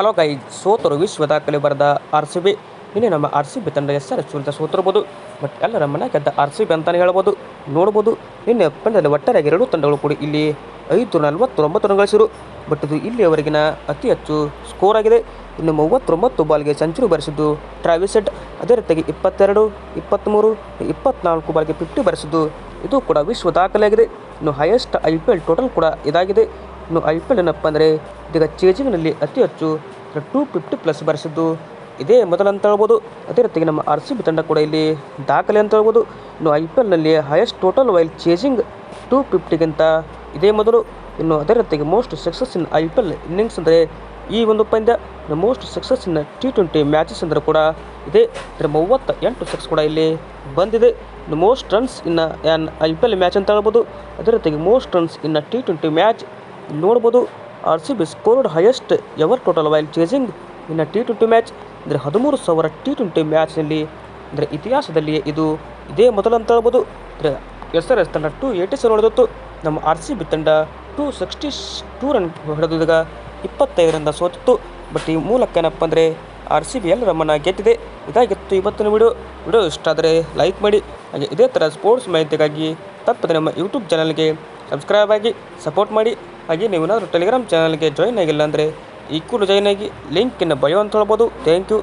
Hello ಗೈ ಸೋತರು ವಿಶ್ವ ದಾಖಲೆ ಬರೆದ ಆರ್ ಸಿ ಬಿ. ನಿನ್ನೆ ನಮ್ಮ ಆರ್ ಸಿ ಬಿ ತಂಡ ಹೆಸರು ವಿರುದ್ಧ ಸೋತಿರ್ಬೋದು ಬಟ್ ಎಲ್ಲರ ಮನೆ ಗೆದ್ದ ಆರ್ ಸಿ ಬಿ ಅಂತಲೇ ಹೇಳ್ಬೋದು. ನೋಡ್ಬೋದು, ನಿನ್ನೆ ಪಂದ್ಯದಲ್ಲಿ ಒಟ್ಟಾರೆಯಾಗಿ ಎರಡು ತಂಡಗಳು ಕೂಡ ಇಲ್ಲಿ ಐದು ನಲವತ್ತೊಂಬತ್ತು ರನ್ ಗಳಿಸಿದರು ಬಟ್ ಇದು ಇಲ್ಲಿಯವರೆಗಿನ ಅತಿ ಹೆಚ್ಚು ಸ್ಕೋರ್ ಆಗಿದೆ. ಇನ್ನು ಮೂವತ್ತೊಂಬತ್ತು ಬಾಲ್ಗೆ ಸೆಂಚುರಿ ಬರೆಸಿದ್ದು ಟ್ರಾವಿಸ್ ಸೆಟ್ ಅದೇ ರೀತಿಯಾಗಿ ಇಪ್ಪತ್ತೆರಡು, ಇಪ್ಪತ್ತ್ಮೂರು, ಇಪ್ಪತ್ನಾಲ್ಕು ಬಾಲ್ಗೆ ಫಿಫ್ಟಿ ಬರೆಸಿದ್ದು. ಇದು ಕೂಡ ವಿಶ್ವ ದಾಖಲೆಯಾಗಿದೆ ಇನ್ನು highest I P L total ಕೂಡ ಇದಾಗಿದೆ. ಇನ್ನು ಐ ಪಿ ಎಲ್ ಏನಪ್ಪ ಅಂದರೆ ಇದೀಗ ಚೇಜಿಂಗ್ನಲ್ಲಿ ಅತಿ ಹೆಚ್ಚು ಟೂ ಫಿಫ್ಟಿ ಪ್ಲಸ್ ಬರೆಸಿದ್ದು. ಇದೇ ಮೊದಲು ಅಂತ ಹೇಳ್ಬೋದು. ಅದೇ ರೀತಿಯಾಗಿ ನಮ್ಮ ಆರ್ ಸಿ ಬಿ ತಂಡ ಕೂಡ ಇಲ್ಲಿ ದಾಖಲೆ ಅಂತ ಹೇಳ್ಬೋದು. ಇನ್ನು I P ಎಲ್ನಲ್ಲಿ highest total while chasing two ಫಿಫ್ಟಿಗಿಂತ ಇದೇ ಮೊದಲು. ಇನ್ನು ಅದೇ ರೀತಿಯಾಗಿ most success in I P L innings ಅಂದರೆ ಈ ಒಂದು ಪಂದ್ಯ. Most success in T twenty matches ಅಂದರೆ ಕೂಡ ಇದೇ. ಅಂದರೆ ಮೂವತ್ತ ಎಂಟು ಸಿಕ್ಸ್ ಕೂಡ ಇಲ್ಲಿ ಬಂದಿದೆ. ಇನ್ನು most runs in an I P L match ಅಂತ ಹೇಳ್ಬೋದು. ಅದೇ ರೀತಿಯಾಗಿ most runs in T twenty match ಇಲ್ಲಿ ನೋಡ್ಬೋದು. R C B scored highest ever total while chasing ಇನ್ನು ಟಿ ಟ್ವೆಂಟಿ ಮ್ಯಾಚ್ ಅಂದರೆ ಹದಿಮೂರು ಸಾವಿರ ಟಿ ಟ್ವೆಂಟಿ ಮ್ಯಾಚ್ನಲ್ಲಿ ಅಂದರೆ ಇತಿಹಾಸದಲ್ಲಿಯೇ ಇದು ಇದೇ ಮೊದಲು ಅಂತ ಹೇಳ್ಬೋದು. ಅಂದರೆ ಎಸ್ ಆರ್ ಎಸ್ ತಂಡ ಟು ಏಯ್ಟಿ ಸೆವೆನ್ ಹೊಡೆದಿತ್ತು. ನಮ್ಮ ಆರ್ ಸಿ ಬಿ ತಂಡ ಟು ಸಿಕ್ಸ್ಟಿ ಟೂ ರನ್ ಹೊಡೆದಿದ್ದಾಗ ಇಪ್ಪತ್ತೈದರಿಂದ ಸೋತಿತ್ತು. ಬಟ್ ಈ ಮೂಲಕ ಏನಪ್ಪ ಅಂದರೆ ಆರ್ ಸಿ ಬಿ ಎಲ್ಲ ರಮ್ಮನ ಗೆದ್ದಿದೆ. ಇದಾಗಿತ್ತು ಇವತ್ತಿನ ವಿಡಿಯೋ. ವಿಡಿಯೋ ಇಷ್ಟ ಆದರೆ ಲೈಕ್ ಮಾಡಿ. ಹಾಗೆ ಇದೇ ಥರ ಸ್ಪೋರ್ಟ್ಸ್ ಮಾಹಿತಿಗಾಗಿ ತಪ್ಪದೆ ನಮ್ಮ ಯೂಟ್ಯೂಬ್ ಚಾನಲ್ಗೆ ಸಬ್ಸ್ಕ್ರೈಬ್ ಆಗಿ, ಸಪೋರ್ಟ್ ಮಾಡಿ. ಹಾಗೆ ನೀವು ಏನಾದರೂ ಟೆಲಿಗ್ರಾಮ್ ಚಾನಲ್ಗೆ ಜಾಯ್ನ್ ಆಗಿಲ್ಲ ಅಂದರೆ ಈ ಕೂಡ ಜಾಯ್ನ್ ಆಗಿ ಲಿಂಕಿನ ಬಯೋ ಅಂತ ಹೇಳ್ಬೋದು. Thank you